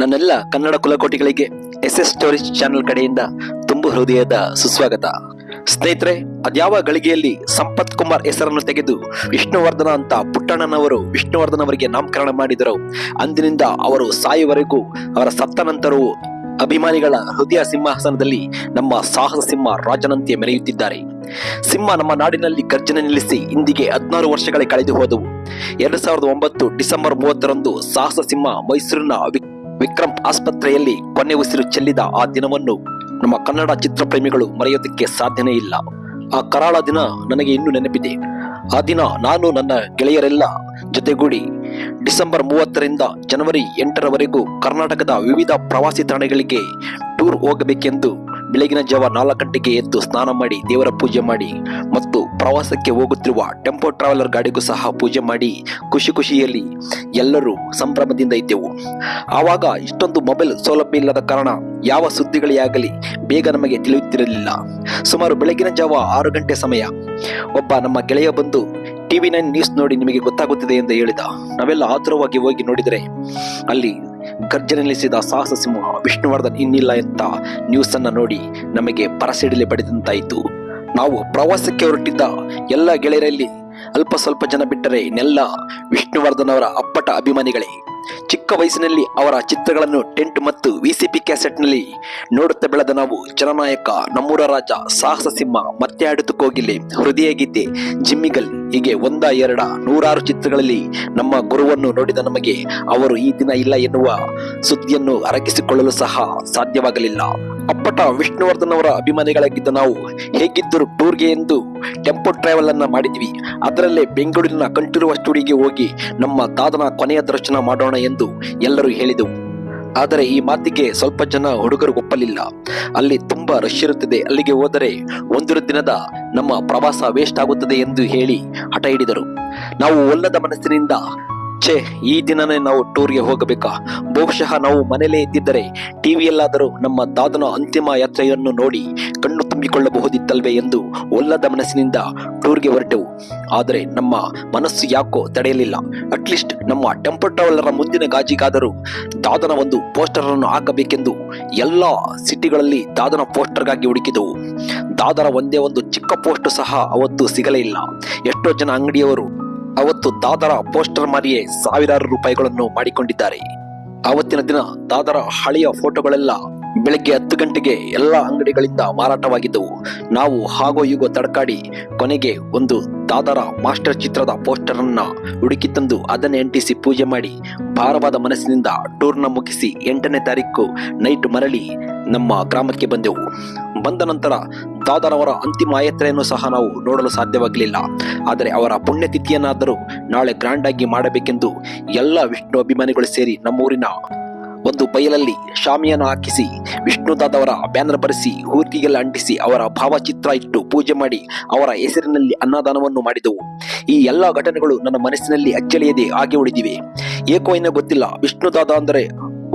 ನನ್ನೆಲ್ಲ ಕನ್ನಡ ಕುಲಕೋಟಿಗಳಿಗೆ S S stories channel ಕಡೆಯಿಂದ ತುಂಬು ಹೃದಯದ ಸುಸ್ವಾಗತ. ಸ್ನೇಹಿತರೆ, ಅದ್ಯಾವ ಗಳಿಗೆಯಲ್ಲಿ ಸಂಪತ್ ಕುಮಾರ್ ಹೆಸರನ್ನು ತೆಗೆದು ವಿಷ್ಣುವರ್ಧನ ಅಂತ ಪುಟ್ಟಣ್ಣನವರು ವಿಷ್ಣುವರ್ಧನ್ ಅವರಿಗೆ ನಾಮಕರಣ ಮಾಡಿದರು, ಅಂದಿನಿಂದ ಅವರು ಸಾಯುವರೆಗೂ ಅವರ ಸತ್ತ ನಂತರವೂ ಅಭಿಮಾನಿಗಳ ಹೃದಯ ಸಿಂಹಾಸನದಲ್ಲಿ ನಮ್ಮ ಸಾಹಸ ಸಿಂಹ ರಾಜನಂತೆ ಮೆರೆಯುತ್ತಿದ್ದಾರೆ. ಸಿಂಹ ನಮ್ಮ ನಾಡಿನಲ್ಲಿ ಗರ್ಜನೆ ನಿಲ್ಲಿಸಿ ಇಂದಿಗೆ ಹದಿನಾರು ವರ್ಷಗಳೇ ಕಳೆದು ಹೋದವು ಎರಡು ಸಾವಿರದ ಒಂಬತ್ತು ಡಿಸೆಂಬರ್ ಮೂವತ್ತರಂದು ಸಾಹಸ ಸಿಂಹ ಮೈಸೂರಿನ ವಿಕ್ರಮ್ ಆಸ್ಪತ್ರೆಯಲ್ಲಿ ಕೊನೆ ಉಸಿರು ಚೆಲ್ಲಿದ ಆ ದಿನವನ್ನು ನಮ್ಮ ಕನ್ನಡ ಚಿತ್ರಪ್ರೇಮಿಗಳು ಮರೆಯೋದಕ್ಕೆ ಸಾಧ್ಯನೇ ಇಲ್ಲ. ಆ ಕರಾಳ ದಿನ ನನಗೆ ಇನ್ನೂ ನೆನಪಿದೆ. ಆ ದಿನ ನಾನು ನನ್ನ ಗೆಳೆಯರೆಲ್ಲ ಜೊತೆಗೂಡಿ ಡಿಸೆಂಬರ್ ಮೂವತ್ತರಿಂದ ಜನವರಿ ಎಂಟರವರೆಗೂ ಕರ್ನಾಟಕದ ವಿವಿಧ ಪ್ರವಾಸಿ ತಾಣಗಳಿಗೆ ಟೂರ್ ಹೋಗಬೇಕೆಂದು ಬೆಳಗಿನ ಜಾವ ನಾಲ್ಕು ಗಂಟೆಗೆ ಎದ್ದು ಸ್ನಾನ ಮಾಡಿ ದೇವರ ಪೂಜೆ ಮಾಡಿ ಮತ್ತು ಪ್ರವಾಸಕ್ಕೆ ಹೋಗುತ್ತಿರುವ ಟೆಂಪೋ ಟ್ರಾವೆಲರ್ ಗಾಡಿಗೂ ಸಹ ಪೂಜೆ ಮಾಡಿ ಖುಷಿ ಖುಷಿಯಲ್ಲಿ ಎಲ್ಲರೂ ಸಂಭ್ರಮದಿಂದ ಇದ್ದೆವು. ಆವಾಗ ಇಷ್ಟೊಂದು ಮೊಬೈಲ್ ಸೌಲಭ್ಯ ಇಲ್ಲದ ಕಾರಣ ಯಾವ ಸುದ್ದಿಗಳೇ ಆಗಲಿ ಬೇಗ ನಮಗೆ ತಿಳಿಯುತ್ತಿರಲಿಲ್ಲ. ಸುಮಾರು ಬೆಳಗಿನ ಜಾವ ಆರು ಗಂಟೆ ಸಮಯ. ಒಬ್ಬ ನಮ್ಮ ಗೆಳೆಯ ಬಂದು ಟಿವಿ ನೈನ್ ನ್ಯೂಸ್ ನೋಡಿ ನಿಮಗೆ ಗೊತ್ತಾಗುತ್ತಿದೆ ಎಂದು ಹೇಳಿದ. ನಾವೆಲ್ಲ ಆತುರವಾಗಿ ಹೋಗಿ ನೋಡಿದರೆ ಅಲ್ಲಿ ಗರ್ಜನೆ ನಿಲ್ಲಿಸಿದ ಸಾಹಸ ಸಿಂಹ ವಿಷ್ಣುವರ್ಧನ್ ಇನ್ನಿಲ್ಲ ಅಂತ ನ್ಯೂಸ್ ಅನ್ನ ನೋಡಿ ನಮಗೆ ಪರಸಿಡಿಲೆ ಪಡೆದಂತಾಯಿತು ನಾವು ಪ್ರವಾಸಕ್ಕೆ ಹೊರಟಿದ್ದ ಎಲ್ಲ ಗೆಳೆಯರಲ್ಲಿ ಅಲ್ಪ ಸ್ವಲ್ಪ ಜನ ಬಿಟ್ಟರೆ ನೆಲ್ಲ ವಿಷ್ಣುವರ್ಧನ್ ಅವರ ಅಪ್ಪಟ ಅಭಿಮಾನಿಗಳೇ. ಚಿಕ್ಕ ವಯಸ್ಸಿನಲ್ಲಿ ಅವರ ಚಿತ್ರಗಳನ್ನು ಟೆಂಟ್ ಮತ್ತು ವಿಸಿಪಿ ಕ್ಯಾಸೆಟ್ನಲ್ಲಿ ನೋಡುತ್ತಾ ಬೆಳೆದ ನಾವು ಜನನಾಯಕ ನಮ್ಮೂರ ರಾಜ ಸಾಹಸ ಸಿಂಹ ಮತ್ತೆ ಆಡುತ್ತು ಕೋಗಿಲೆ ಹೃದಯ ಗೀತೆ ಜಿಮ್ಮಿಗಲ್ ಹೀಗೆ ಒಂದ ಎರಡ ನೂರಾರು ಚಿತ್ರಗಳಲ್ಲಿ ನಮ್ಮ ಗುರುವನ್ನು ನೋಡಿದ ನಮಗೆ ಅವರು ಈ ದಿನ ಇಲ್ಲ ಎನ್ನುವ ಸುದ್ದಿಯನ್ನು ಅರಗಿಸಿಕೊಳ್ಳಲು ಸಹ ಸಾಧ್ಯವಾಗಲಿಲ್ಲ. ಅಪ್ಪಟ ವಿಷ್ಣುವರ್ಧನ್ ಅವರ ಅಭಿಮಾನಿಗಳಾಗಿದ್ದ ನಾವು ಹೇಗಿದ್ದರೂ ಟೂರ್ಗೆ ಎಂದು ಟೆಂಪೋ ಟ್ರಾವೆಲ್ ಅನ್ನ ಮಾಡಿದ್ವಿ. ಅದರಲ್ಲೇ ಬೆಂಗಳೂರಿನ ಕಂಠೀರುವ ಸ್ಟುಡಿಯೋಗೆ ಹೋಗಿ ನಮ್ಮ ದಾದನ ಕೊನೆಯ ದರ್ಶನ ಮಾಡೋಣ ಎಂದು ಎಲ್ಲರೂ ಹೇಳಿದೆವು. ಆದರೆ ಈ ಮಾತಿಗೆ ಸ್ವಲ್ಪ ಜನ ಹುಡುಗರು ಒಪ್ಪಲಿಲ್ಲ. ಅಲ್ಲಿ ತುಂಬಾ ರಶ್ ಇರುತ್ತದೆ. ಅಲ್ಲಿಗೆ ಹೋದರೆ ಒಂದು ದಿನದ ನಮ್ಮ ಪ್ರವಾಸ ವೇಸ್ಟ್ ಆಗುತ್ತದೆ ಎಂದು ಹೇಳಿ ಹಠ ಹಿಡಿದರು. ನಾವು ಒಲ್ಲದ ಮನಸ್ಸಿನಿಂದ ಛೇ ಈ ದಿನನೇ ನಾವು ಟೂರ್ಗೆ ಹೋಗಬೇಕಾ? ಬಹುಶಃ ನಾವು ಮನೆಯಲ್ಲೇ ಇದ್ದಿದ್ದರೆ ಟಿವಿಯಲ್ಲಾದರೂ ನಮ್ಮ ದಾದನ ಅಂತಿಮ ಯಾತ್ರೆಯನ್ನು ನೋಡಿ ಕಣ್ಣು ತುಂಬಿಕೊಳ್ಳಬಹುದಿತ್ತಲ್ವೇ ಎಂದು ಒಲ್ಲದ ಮನಸ್ಸಿನಿಂದ ಟೂರ್ಗೆ ಹೊರಟೆವು. ಆದರೆ ನಮ್ಮ ಮನಸ್ಸು ಯಾಕೋ ತಡೆಯಲಿಲ್ಲ. ಅಟ್ಲೀಸ್ಟ್ ನಮ್ಮ ಟೆಂಪೋ ಟ್ರಾವೆಲರ ಮುಂದಿನ ಗಾಜಿಗಾದರೂ ದಾದನ ಒಂದು ಪೋಸ್ಟರ್ ಅನ್ನು ಹಾಕಬೇಕೆಂದು ಎಲ್ಲ ಸಿಟಿಗಳಲ್ಲಿ ದಾದನ ಪೋಸ್ಟರ್ಗಾಗಿ ಹುಡುಕಿದೆವು. ದಾದನ ಒಂದೇ ಒಂದು ಚಿಕ್ಕ ಪೋಸ್ಟ್ ಸಹ ಅವತ್ತು ಸಿಗಲೇ ಇಲ್ಲ. ಎಷ್ಟೋ ಜನ ಅಂಗಡಿಯವರು ಅವತ್ತು ದಾದರ ಪೋಸ್ಟರ್ ಮಾರಿಯೇ ಸಾವಿರಾರು ರೂಪಾಯಿಗಳನ್ನು ಮಾಡಿಕೊಂಡಿದ್ದಾರೆ. ಆವತ್ತಿನ ದಿನ ದಾದರ ಹಳೆಯ ಫೋಟೋಗಳೆಲ್ಲ ಬೆಳಗ್ಗೆ ಹತ್ತು ಗಂಟೆಗೆ ಎಲ್ಲ ಅಂಗಡಿಗಳಿಂದ ಮಾರಾಟವಾಗಿದ್ದವು. ನಾವು ಹಾಗೋ ಹೀಗೋ ತಡಕಾಡಿ ಕೊನೆಗೆ ಒಂದು ದಾದರ ಮಾಸ್ಟರ್ ಚಿತ್ರದ ಪೋಸ್ಟರ್ ಅನ್ನ ಹುಡುಕಿ ತಂದು ಅದನ್ನೇ ಅಂಟಿಸಿ ಪೂಜೆ ಮಾಡಿ ಭಾರವಾದ ಮನಸ್ಸಿನಿಂದ ಟೂರ್ನ ಮುಗಿಸಿ ಎಂಟನೇ ತಾರೀಕು ನೈಟ್ ಮರಳಿ ನಮ್ಮ ಗ್ರಾಮಕ್ಕೆ ಬಂದೆವು. ಬಂದ ನಂತರ ದಾದರವರ ಅಂತಿಮ ಯಾತ್ರೆಯನ್ನು ಸಹ ನಾವು ನೋಡಲು ಸಾಧ್ಯವಾಗಲಿಲ್ಲ. ಆದರೆ ಅವರ ಪುಣ್ಯತಿಥಿಯನ್ನಾದರೂ ನಾಳೆ ಗ್ರ್ಯಾಂಡ್ ಆಗಿ ಮಾಡಬೇಕೆಂದು ಎಲ್ಲ ವಿಷ್ಣು ಅಭಿಮಾನಿಗಳು ಸೇರಿ ನಮ್ಮೂರಿನ ಒಂದು ಬಯಲಲ್ಲಿ ಶಾಮಿಯನ್ನು ಹಾಕಿಸಿ, ವಿಷ್ಣುದಾದವರ ಬ್ಯಾನರ್ ಬರೆಸಿ ಊರಿಗೆಲ್ಲ ಅಂಟಿಸಿ, ಅವರ ಭಾವಚಿತ್ರ ಇಟ್ಟು ಪೂಜೆ ಮಾಡಿ, ಅವರ ಹೆಸರಿನಲ್ಲಿ ಅನ್ನದಾನವನ್ನು ಮಾಡಿದವು. ಈ ಎಲ್ಲ ಘಟನೆಗಳು ನನ್ನ ಮನಸ್ಸಿನಲ್ಲಿ ಅಚ್ಚಳಿಯದೆ ಹಾಗೆ ಉಳಿದಿವೆ. ಏಕೋ ಏನೋ ಗೊತ್ತಿಲ್ಲ, ವಿಷ್ಣುದಾದ ಅಂದರೆ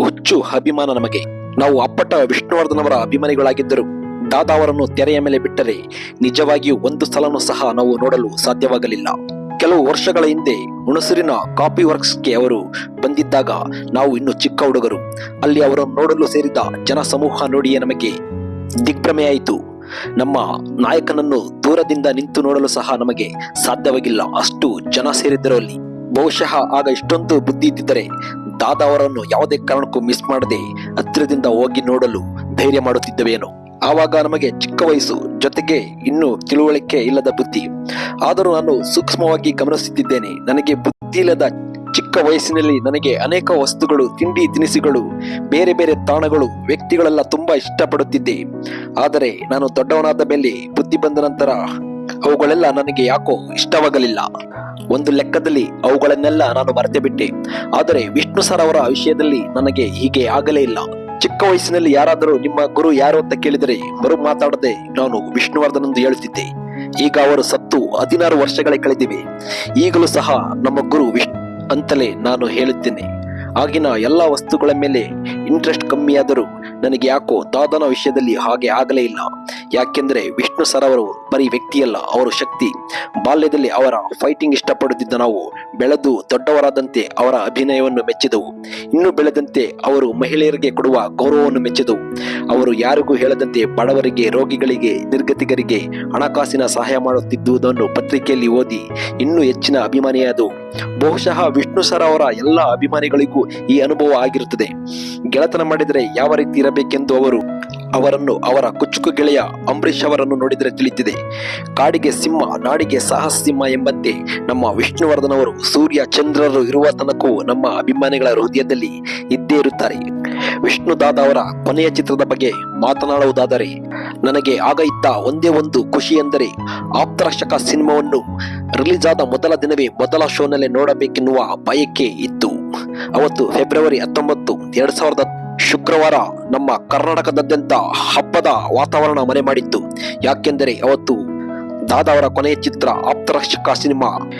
ಹುಚ್ಚು ಅಭಿಮಾನ ನಮಗೆ. ನಾವು ಅಪ್ಪಟ ವಿಷ್ಣುವರ್ಧನವರ ಅಭಿಮಾನಿಗಳಾಗಿದ್ದರು. ದಾದಾ ಅವರನ್ನು ತೆರೆಯ ಮೇಲೆ ಬಿಟ್ಟರೆ ನಿಜವಾಗಿಯೂ ಒಂದು ಸಲನೂ ಸಹ ನಾವು ನೋಡಲು ಸಾಧ್ಯವಾಗಲಿಲ್ಲ. ಕೆಲವು ವರ್ಷಗಳ ಹಿಂದೆ ಹುಣಸೂರಿನ ಕಾಪಿ ವರ್ಕ್ಸ್ಗೆ ಅವರು ಬಂದಿದ್ದಾಗ ನಾವು ಇನ್ನು ಚಿಕ್ಕ ಹುಡುಗರು. ಅಲ್ಲಿ ಅವರನ್ನು ನೋಡಲು ಸೇರಿದ ಜನ ಸಮೂಹ ನೋಡಿಯೇ ನಮಗೆ ದಿಗ್ಭ್ರಮೆಯಾಯಿತು. ನಮ್ಮ ನಾಯಕನನ್ನು ದೂರದಿಂದ ನಿಂತು ನೋಡಲು ಸಹ ನಮಗೆ ಸಾಧ್ಯವಾಗಿಲ್ಲ. ಅಷ್ಟು ಜನ ಸೇರಿದ್ದರು ಅಲ್ಲಿ. ಬಹುಶಃ ಆಗ ಇಷ್ಟೊಂದು ಬುದ್ಧಿ ಇದ್ದಿದ್ದರೆ ದಾದಾ ಅವರನ್ನು ಯಾವುದೇ ಕಾರಣಕ್ಕೂ ಮಿಸ್ ಮಾಡದೆ ಹತ್ತಿರದಿಂದ ಹೋಗಿ ನೋಡಲು ಧೈರ್ಯ ಮಾಡುತ್ತಿದ್ದವೇನೋ. ಆವಾಗ ನಮಗೆ ಚಿಕ್ಕ ವಯಸ್ಸು, ಜೊತೆಗೆ ಇನ್ನೂ ತಿಳುವಳಿಕೆ ಇಲ್ಲದ ಬುದ್ಧಿ. ಆದರೂ ನಾನು ಸೂಕ್ಷ್ಮವಾಗಿ ಗಮನಿಸುತ್ತಿದ್ದೇನೆ, ನನಗೆ ಬುದ್ಧಿ ಇಲ್ಲದ ಚಿಕ್ಕ ವಯಸ್ಸಿನಲ್ಲಿ ನನಗೆ ಅನೇಕ ವಸ್ತುಗಳು, ತಿಂಡಿ ತಿನಿಸುಗಳು, ಬೇರೆ ಬೇರೆ ತಾಣಗಳು, ವ್ಯಕ್ತಿಗಳೆಲ್ಲ ತುಂಬಾ ಇಷ್ಟಪಡುತ್ತಿದ್ದೆ. ಆದರೆ ನಾನು ದೊಡ್ಡವನಾದ ಮೇಲೆ ಬುದ್ಧಿ ಬಂದ ನಂತರ ಅವುಗಳೆಲ್ಲ ನನಗೆ ಯಾಕೋ ಇಷ್ಟವಾಗಲಿಲ್ಲ. ಒಂದು ಲೆಕ್ಕದಲ್ಲಿ ಅವುಗಳನ್ನೆಲ್ಲ ನಾನು ಮರೆತೇ ಬಿಟ್ಟೆ ಆದರೆ ವಿಷ್ಣು ಸರ್ ಅವರ ವಿಷಯದಲ್ಲಿ ನನಗೆ ಹೀಗೆ ಆಗಲೇ ಇಲ್ಲ. ಚಿಕ್ಕ ವಯಸ್ಸಿನಲ್ಲಿ ಯಾರಾದರೂ ನಿಮ್ಮ ಗುರು ಯಾರು ಅಂತ ಕೇಳಿದರೆ ಮರು ಮಾತಾಡದೆ ನಾನು ವಿಷ್ಣುವರ್ಧನ್ ಎಂದು ಹೇಳುತ್ತಿದ್ದೆ. ಈಗ ಅವರು ಸತ್ತು ಹದಿನಾರು ವರ್ಷಗಳೇ ಕಳೆದಿವೆ. ಈಗಲೂ ಸಹ ನಮ್ಮ ಗುರು ವಿಷ್ಣು ಅಂತಲೇ ನಾನು ಹೇಳುತ್ತೇನೆ. ಆಗಿನ ಎಲ್ಲ ವಸ್ತುಗಳ ಮೇಲೆ ಇಂಟ್ರೆಸ್ಟ್ ಕಮ್ಮಿಯಾದರೂ ನನಗೆ ಯಾಕೋ ದಾದನ ವಿಷಯದಲ್ಲಿ ಹಾಗೆ ಆಗಲೇ ಇಲ್ಲ. ಯಾಕೆಂದ್ರೆ ವಿಷ್ಣು ಸರ್ ಅವರು ಬರೀ ವ್ಯಕ್ತಿಯಲ್ಲ, ಅವರು ಶಕ್ತಿ. ಬಾಲ್ಯದಲ್ಲಿ ಅವರ ಫೈಟಿಂಗ್ ಇಷ್ಟಪಡುತ್ತಿದ್ದ ನಾವು ಬೆಳೆದು ದೊಡ್ಡವರಾದಂತೆ ಅವರ ಅಭಿನಯವನ್ನು ಮೆಚ್ಚಿದವು. ಇನ್ನು ಬೆಳೆದಂತೆ ಅವರು ಮಹಿಳೆಯರಿಗೆ ಕೊಡುವ ಗೌರವವನ್ನು ಮೆಚ್ಚಿದವು. ಅವರು ಯಾರಿಗೂ ಹೇಳದಂತೆ ಬಡವರಿಗೆ, ರೋಗಿಗಳಿಗೆ ನಿರ್ಗತಿಗರಿಗೆ ಹಣಕಾಸಿನ ಸಹಾಯ ಮಾಡುತ್ತಿದ್ದುದನ್ನು ಪತ್ರಿಕೆಯಲ್ಲಿ ಓದಿ ಇನ್ನೂ ಹೆಚ್ಚಿನ ಅಭಿಮಾನಿಯಾದವು. ಬಹುಶಃ ವಿಷ್ಣು ಸರ್ ಅವರ ಎಲ್ಲ ಅಭಿಮಾನಿಗಳಿಗೂ ಈ ಅನುಭವ ಆಗಿರುತ್ತದೆ. ಗೆಳೆತನ ಮಾಡಿದರೆ ಯಾವ ರೀತಿ ಇರಬೇಕೆಂದು ಅವರು ಅವರನ್ನು ಅವರ ಕುಚುಕು ಗೆಳೆಯ ಅಂಬರೀಷ್ ಅವರನ್ನು ನೋಡಿದರೆ ತಿಳಿದಿದೆ ಕಾಡಿಗೆ ಸಿಂಹ, ನಾಡಿಗೆ ಸಾಹಸ ಸಿಂಹ ಎಂಬಂತೆ ನಮ್ಮ ವಿಷ್ಣುವರ್ಧನ್ ಅವರು ಸೂರ್ಯ ಚಂದ್ರರು ಇರುವ ನಮ್ಮ ಅಭಿಮಾನಿಗಳ ಹೃದಯದಲ್ಲಿ ಇದ್ದೇ ಇರುತ್ತಾರೆ. ವಿಷ್ಣು ದಾದ ಅವರ ಕೊನೆಯ ಚಿತ್ರದ ಬಗ್ಗೆ ಮಾತನಾಡುವುದಾದರೆ, ನನಗೆ ಆಗ ಇದ್ದ ಒಂದೇ ಒಂದು ಖುಷಿ ಎಂದರೆ ಆಪ್ತರಕ್ಷಕ ಸಿನಿಮಾವನ್ನು ರಿಲೀಸ್ ಆದ ಮೊದಲ ದಿನವೇ ಮೊದಲ ಶೋನಲ್ಲೇ ನೋಡಬೇಕೆನ್ನುವ ಬಯಕೆ ಇತ್ತು. ಅವತ್ತು ಫೆಬ್ರವರಿ ಹತ್ತೊಂಬತ್ತು, ಎರಡ್ ಸಾವಿರದ ಶುಕ್ರವಾರ ನಮ್ಮ ಕರ್ನಾಟಕದಾದ್ಯಂತ ಹಬ್ಬದ ವಾತಾವರಣ ಮನೆ ಮಾಡಿತ್ತು. ಯಾಕೆಂದರೆ ಅವತ್ತು ದಾದಾವರ ಕೊನೆಯ ಚಿತ್ರ ಆಪ್ತರಕ್ಷಕ ಸಿನಿಮಾ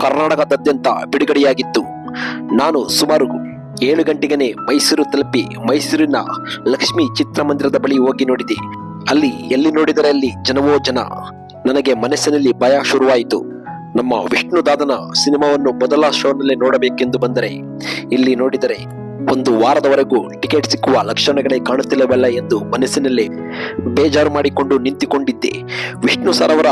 ಕರ್ನಾಟಕದಾದ್ಯಂತ ಬಿಡುಗಡೆಯಾಗಿತ್ತು. ನಾನು ಸುಮಾರು ಏಳು ಗಂಟೆಗನೆ ಮೈಸೂರು ತಲುಪಿ ಮೈಸೂರಿನ ಲಕ್ಷ್ಮಿ ಚಿತ್ರಮಂದಿರದ ಬಳಿ ಹೋಗಿ ನೋಡಿದೆ. ಅಲ್ಲಿ ಎಲ್ಲಿ ನೋಡಿದರೆ ಅಲ್ಲಿ ಜನವೋ ಜನ. ನನಗೆ ಮನಸ್ಸಿನಲ್ಲಿ ಭಯ ಶುರುವಾಯಿತು. ನಮ್ಮ ವಿಷ್ಣು ದಾದನ ಸಿನಿಮಾವನ್ನು ಮೊದಲ ಶೋನಲ್ಲಿ ನೋಡಬೇಕೆಂದು ಬಂದರೆ, ಇಲ್ಲಿ ನೋಡಿದರೆ ಒಂದು ವಾರದವರೆಗೂ ಟಿಕೆಟ್ ಸಿಕ್ಕುವ ಲಕ್ಷಣಗಳೇ ಕಾಣುತ್ತಿಲ್ಲವಲ್ಲ ಎಂದು ಮನಸ್ಸಿನಲ್ಲೇ ಬೇಜಾರು ಮಾಡಿಕೊಂಡು ನಿಂತುಕೊಂಡಿದ್ದೆ. ವಿಷ್ಣು ಸರ್ ಅವರ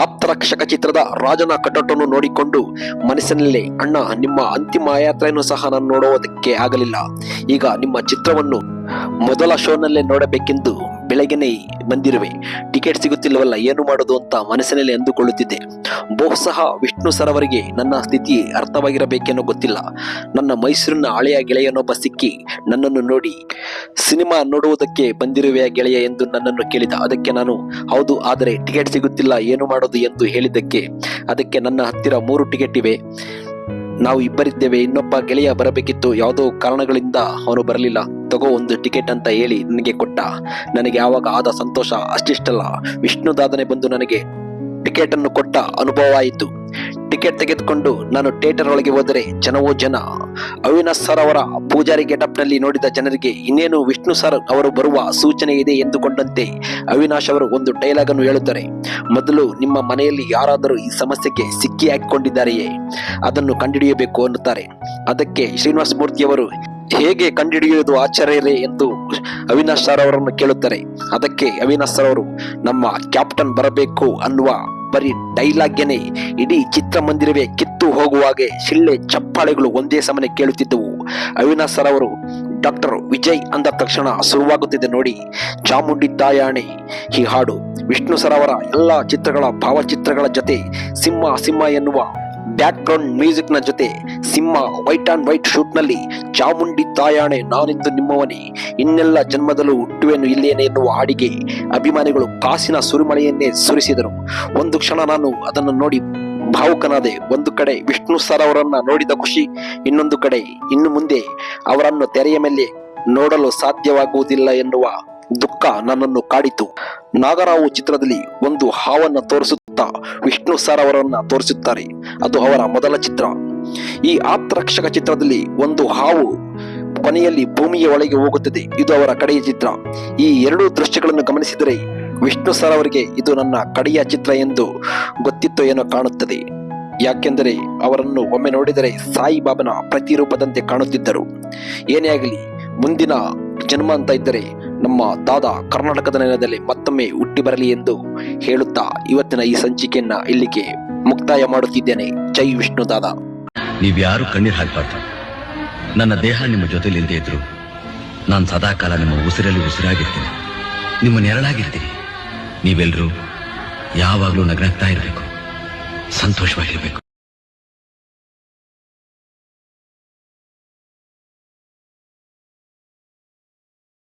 ಆಪ್ತರಕ್ಷಕ ಚಿತ್ರದ ರಾಜನ ಕಟ್ಟಟವನ್ನು ನೋಡಿಕೊಂಡು ಮನಸ್ಸಿನಲ್ಲೇ, ಅಣ್ಣ, ನಿಮ್ಮ ಅಂತಿಮ ಯಾತ್ರೆಯನ್ನು ಸಹ ನಾನು ನೋಡುವುದಕ್ಕೆ ಆಗಲಿಲ್ಲ. ಈಗ ನಿಮ್ಮ ಚಿತ್ರವನ್ನು ಮೊದಲ ಶೋನಲ್ಲೇ ನೋಡಬೇಕೆಂದು ಬೆಳಗ್ಗೆನೇ ಬಂದಿರುವೆ. ಟಿಕೆಟ್ ಸಿಗುತ್ತಿಲ್ಲವಲ್ಲ, ಏನು ಮಾಡೋದು ಅಂತ ಮನಸ್ಸಿನಲ್ಲಿ ಅಂದುಕೊಳ್ಳುತ್ತಿದ್ದೆ. ಬಹುಶಃ ವಿಷ್ಣು ಸರ್ ಅವರಿಗೆ ನನ್ನ ಸ್ಥಿತಿ ಅರ್ಥವಾಗಿರಬೇಕೇನೋ ಗೊತ್ತಿಲ್ಲ. ನನ್ನ ಮೈಸೂರಿನ ಹಳೆಯ ಗೆಳೆಯನೊಬ್ಬ ಸಿಕ್ಕಿ ನನ್ನನ್ನು ನೋಡಿ ಸಿನಿಮಾ ನೋಡುವುದಕ್ಕೆ ಬಂದಿರುವೆಯ ಗೆಳೆಯ ಎಂದು ನನ್ನನ್ನು ಕೇಳಿದ. ಅದಕ್ಕೆ ನಾನು, ಹೌದು, ಆದರೆ ಟಿಕೆಟ್ ಸಿಗುತ್ತಿಲ್ಲ, ಏನು ಮಾಡೋದು? ಎಂದು ಹೇಳಿದ್ದಕ್ಕೆ, ಅದಕ್ಕೆ ನನ್ನ ಹತ್ತಿರ ಮೂರು ಟಿಕೆಟ್ ಇವೆ. ನಾವು ಇಬ್ಬರಿದ್ದೇವೆ. ಇನ್ನೊಬ್ಬ ಗೆಳೆಯ ಬರಬೇಕಿತ್ತು. ಯಾವುದೋ ಕಾರಣಗಳಿಂದ ಅವನು ಬರಲಿಲ್ಲ. ತಗೋ ಒಂದು ಟಿಕೆಟ್ ಅಂತ ಹೇಳಿ ನನಗೆ ಕೊಟ್ಟ. ನನಗೆ ಆವಾಗ ಆದ ಸಂತೋಷ ಅಷ್ಟಿಷ್ಟಲ್ಲ. ವಿಷ್ಣುದಾದನೆ ಬಂದು ನನಗೆ ಟಿಕೆಟ್ ಅನ್ನು ಕೊಟ್ಟ ಅನುಭವ ಆಯಿತು. ಟಿಕೆಟ್ ತೆಗೆದುಕೊಂಡು ನಾನು ಥಿಯೇಟರ್ ಒಳಗೆ ಹೋದರೆ ಜನವೋ ಜನ. ಅವಿನಾಶ್ ಸರ್ ಅವರ ಪೂಜಾರಿ ಗೆಟಪ್ನಲ್ಲಿ ನೋಡಿದ ಜನರಿಗೆ ಇನ್ನೇನು ವಿಷ್ಣು ಸರ್ ಅವರು ಬರುವ ಸೂಚನೆ ಇದೆ ಎಂದುಕೊಂಡಂತೆ ಅವಿನಾಶ್ ಅವರು ಒಂದು ಡೈಲಾಗ್ ಅನ್ನು ಹೇಳುತ್ತಾರೆ. ಮೊದಲು ನಿಮ್ಮ ಮನೆಯಲ್ಲಿ ಯಾರಾದರೂ ಈ ಸಮಸ್ಯೆಗೆ ಸಿಕ್ಕಿ ಹಾಕಿಕೊಂಡಿದ್ದಾರೆಯೇ? ಅದನ್ನು ಕಂಡುಹಿಡಿಯಬೇಕು ಅನ್ನುತ್ತಾರೆ. ಅದಕ್ಕೆ ಶ್ರೀನಿವಾಸ ಮೂರ್ತಿಯವರು ಹೇಗೆ ಕಂಡುಹಿಡಿಯುವುದು ಆಚಾರ್ಯರೇ ಎಂದು ಅವಿನಾಶ್ ಸರ್ ಅವರನ್ನು ಕೇಳುತ್ತಾರೆ. ಅದಕ್ಕೆ ಅವಿನಾಶ್ ಸರ್ ಅವರು, ನಮ್ಮ ಕ್ಯಾಪ್ಟನ್ ಬರಬೇಕು ಅನ್ನುವ ಬರೀ ಡೈಲಾಗ್ಗೆನೆ ಇಡೀ ಚಿತ್ರಮಂದಿರವೇ ಕಿತ್ತು ಹೋಗುವಾಗೆ ಶಿಳ್ಳೆ ಚಪ್ಪಾಳೆಗಳು ಒಂದೇ ಸಮನೆ ಕೇಳುತ್ತಿದ್ದವು. ಅವಿನಾಶ್ ಸರ್ ಅವರು, ಡಾಕ್ಟರ್ ವಿಜಯ್ ಅಂದ ತಕ್ಷಣ ಶುರುವಾಗುತ್ತಿದೆ ನೋಡಿ, ಚಾಮುಂಡಿ ತಾಯಾಣೆ ಈ ಹಾಡು ವಿಷ್ಣು ಸರ್ ಅವರ ಎಲ್ಲ ಚಿತ್ರಗಳ ಭಾವಚಿತ್ರಗಳ ಜೊತೆ ಸಿಂಹ ಸಿಂಹ ಎನ್ನುವ ಬ್ಯಾಕ್ ಗ್ರೌಂಡ್ ಮ್ಯೂಸಿಕ್ನ ಜೊತೆ ಸಿಂಹ ವೈಟ್ ಅಂಡ್ ವೈಟ್ ಶೂಟ್ನಲ್ಲಿ ಚಾಮುಂಡಿ ತಾಯಾಣೆ ನಾನಿಂದು ನಿಮ್ಮವನೇ. ಇನ್ನೆಲ್ಲ ಜನ್ಮದಲ್ಲೂ ಹುಟ್ಟುವೆನು ಇಲ್ಲೇನೆ ಎನ್ನುವ ಹಾಡಿಗೆ ಅಭಿಮಾನಿಗಳು ಕಾಸಿನ ಸುರಿಮಳೆಯನ್ನೇ ಸುರಿಸಿದರು. ಒಂದು ಕ್ಷಣ ನಾನು ಅದನ್ನು ನೋಡಿ ಭಾವುಕನಾದೆ. ಒಂದು ಕಡೆ ವಿಷ್ಣು ಸರ್ ಅವರನ್ನ ನೋಡಿದ ಖುಷಿ, ಇನ್ನೊಂದು ಕಡೆ ಇನ್ನು ಮುಂದೆ ಅವರನ್ನು ತೆರೆಯ ಮೇಲೆ ನೋಡಲು ಸಾಧ್ಯವಾಗುವುದಿಲ್ಲ ಎನ್ನುವ ದುಃಖ ನನ್ನನ್ನು ಕಾಡಿತು. ನಾಗರಾವು ಚಿತ್ರದಲ್ಲಿ ಒಂದು ಹಾವನ್ನ ತೋರಿಸುತ್ತಾ ವಿಷ್ಣು ಸರ್ ಅವರನ್ನ ತೋರಿಸುತ್ತಾರೆ. ಅದು ಅವರ ಮೊದಲ ಚಿತ್ರ. ಈ ಆತ್ಮರಕ್ಷಕ ಚಿತ್ರದಲ್ಲಿ ಒಂದು ಹಾವು ಕೊನೆಯಲ್ಲಿ ಭೂಮಿಯ ಒಳಗೆ ಹೋಗುತ್ತದೆ. ಇದು ಅವರ ಕಡೆಯ ಚಿತ್ರ. ಈ ಎರಡೂ ದೃಶ್ಯಗಳನ್ನು ಗಮನಿಸಿದರೆ ವಿಷ್ಣು ಸರ್ ಅವರಿಗೆ ಇದು ನನ್ನ ಕಡೆಯ ಚಿತ್ರ ಎಂದು ಗೊತ್ತಿತ್ತು ಏನೋ ಕಾಣುತ್ತದೆ. ಯಾಕೆಂದರೆ ಅವರನ್ನು ಒಮ್ಮೆ ನೋಡಿದರೆ ಸಾಯಿಬಾಬನ ಪ್ರತಿರೂಪದಂತೆ ಕಾಣುತ್ತಿದ್ದರು. ಏನೇ ಆಗಲಿ, ಮುಂದಿನ ಜನ್ಮ ಅಂತ ಇದ್ದರೆ ನಮ್ಮ ದಾದ ಕರ್ನಾಟಕದ ನೆಲದಲ್ಲಿ ಮತ್ತೊಮ್ಮೆ ಹುಟ್ಟಿ ಬರಲಿ ಎಂದು ಹೇಳುತ್ತಾ ಇವತ್ತಿನ ಈ ಸಂಚಿಕೆಯನ್ನ ಇಲ್ಲಿಗೆ ಮುಕ್ತಾಯ ಮಾಡುತ್ತಿದ್ದೇನೆ. ಜೈ ವಿಷ್ಣು ದಾದ. ನೀವ್ಯಾರು ಕಣ್ಣೀರ್ ಹಾಕ್ಬಾರ್ದು. ನನ್ನ ದೇಹ ನಿಮ್ಮ ಜೊತೆಲಿ ಇಲ್ಲದೆ ಇದ್ರು ನಾನು ಸದಾಕಾಲ ನಿಮ್ಮ ಉಸಿರಲ್ಲಿ ಉಸಿರಾಗಿರ್ತೀನಿ. ನಿಮ್ಮ ನೆರಳಾಗಿರ್ತೀನಿ. ನೀವೆಲ್ಲರೂ ಯಾವಾಗಲೂ ನಗ್ನಗ್ತಾ ಇರಬೇಕು. ಸಂತೋಷವಾಗಿರ್ಬೇಕು.